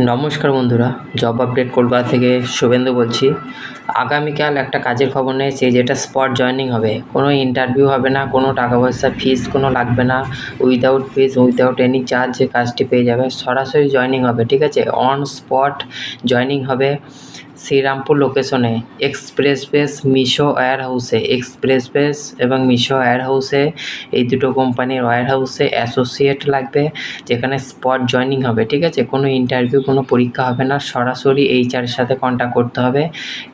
নমস্কার বন্ধুরা job update Kolkata থেকে শুভেন্দু বলছি। আগামীকাল একটা কাজের খবর নিয়েছি যেটা স্পট জয়নিং হবে। কোনো ইন্টারভিউ হবে না, কোনো টাকা পয়সা ফিস কোনো লাগবে না। Without fees without any charge কাজটি পেয়ে যাবে, সরাসরি জয়নিং হবে, ঠিক আছে? অন স্পট জয়নিং হবে। শ্রীরামপুর লোকেশনে এক্সপ্রেস বেস মিশো ওয়্যার হাউসে এক্সপ্রেস বেস এবং মিশো ওয়্যার হাউসে এই দুটো কোম্পানির ওয়্যার হাউসে অ্যাসোসিয়েট লাগবে, যেখানে স্পট জয়েনিং হবে, ঠিক আছে? কোনো ইন্টারভিউ কোনো পরীক্ষা হবে না। সরাসরি এইচআরের সাথে কন্ট্যাক্ট করতে হবে।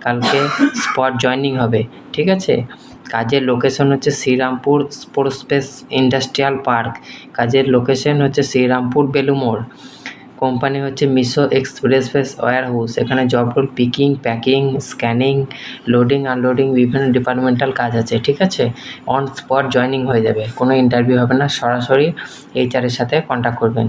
কালকে স্পট জয়েনিং হবে, ঠিক আছে? কাজের লোকেশন হচ্ছে Shrirampur sports space industrial park কাজের লোকেশন হচ্ছে শ্রীরামপুর বেলুমোড় কোম্পানি হচ্ছে Meesho express face ware house এখানে job role picking packing scanning loading unloading বিভিন্ন ডিপার্টমেন্টাল কাজ আছে, ঠিক আছে? অন স্পট জয়নিং হয়ে যাবে, কোনো ইন্টারভিউ হবে না, সরাসরি এইচআরের সাথে কন্ট্যাক্ট করবেন।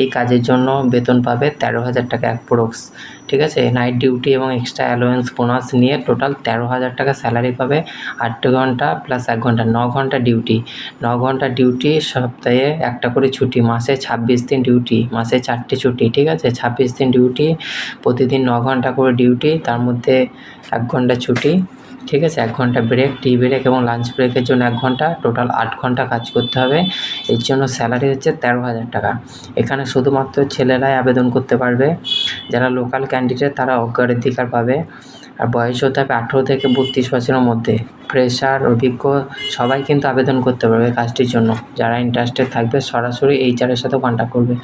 এই কাজের জন্য বেতন পাবে তেরো হাজার টাকা অ্যাপ্রোক্স ঠিক আছে? নাইট ডিউটি এবং এক্সট্রা অ্যালোয়েন্স বোনাস নিয়ে টোটাল তেরো হাজার টাকা স্যালারি পাবে, আট ঘণ্টা প্লাস এক ঘণ্টা, ন ঘণ্টা ডিউটি ন ঘণ্টা ডিউটি সপ্তাহে একটা করে ছুটি, মাসে ছাব্বিশ দিন ডিউটি মাসে চারটে ছুটি। ঠিক আছে? ছাব্বিশ দিন ডিউটি প্রতিদিন ন ঘণ্টা করে ডিউটি তার মধ্যে এক ঘণ্টা ছুটি, ঠিক আছে? এক ঘণ্টা ব্রেক টি ব্রেক এবং লাঞ্চ ব্রেকের জন্য এক ঘণ্টা টোটাল আট ঘণ্টা কাজ করতে হবে। এর জন্য স্যালারি হচ্ছে তেরো হাজার টাকা। এখানে শুধুমাত্র ছেলেরাই আবেদন করতে পারবে। যারা লোকাল ক্যান্ডিডেট তারা অগ্রাধিকার পাবে। আর বয়স হতে হবে আঠেরো থেকে বত্রিশ বছরের মধ্যে। ফ্রেশার অভিজ্ঞ, সবাই কিন্তু আবেদন করতে পারবে কাজটির জন্য। যারা ইন্টারেস্টেড থাকবে, সরাসরি এইচআরের সাথে কন্ট্যাক্ট করবে।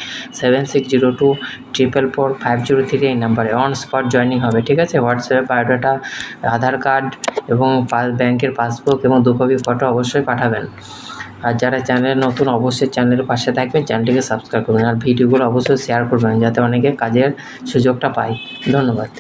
Seven six zero two triple four five zero three এই নাম্বারে অন স্পট জয়নিং হবে, ঠিক আছে? হোয়াটসঅ্যাপে বায়োডাটা আধার কার্ড এবং ব্যাংকের পাসবুক এবং দু কপি ফটো অবশ্যই পাঠাবেন। আর যারা চ্যানেলে নতুন, অবশ্যই চ্যানেলের পাশে থাকবেন চ্যানেলটিকে সাবস্ক্রাইব করবেন। আর ভিডিওগুলো অবশ্যই শেয়ার করবেন, যাতে অনেকে কাজের সুযোগটা পায়। ধন্যবাদ।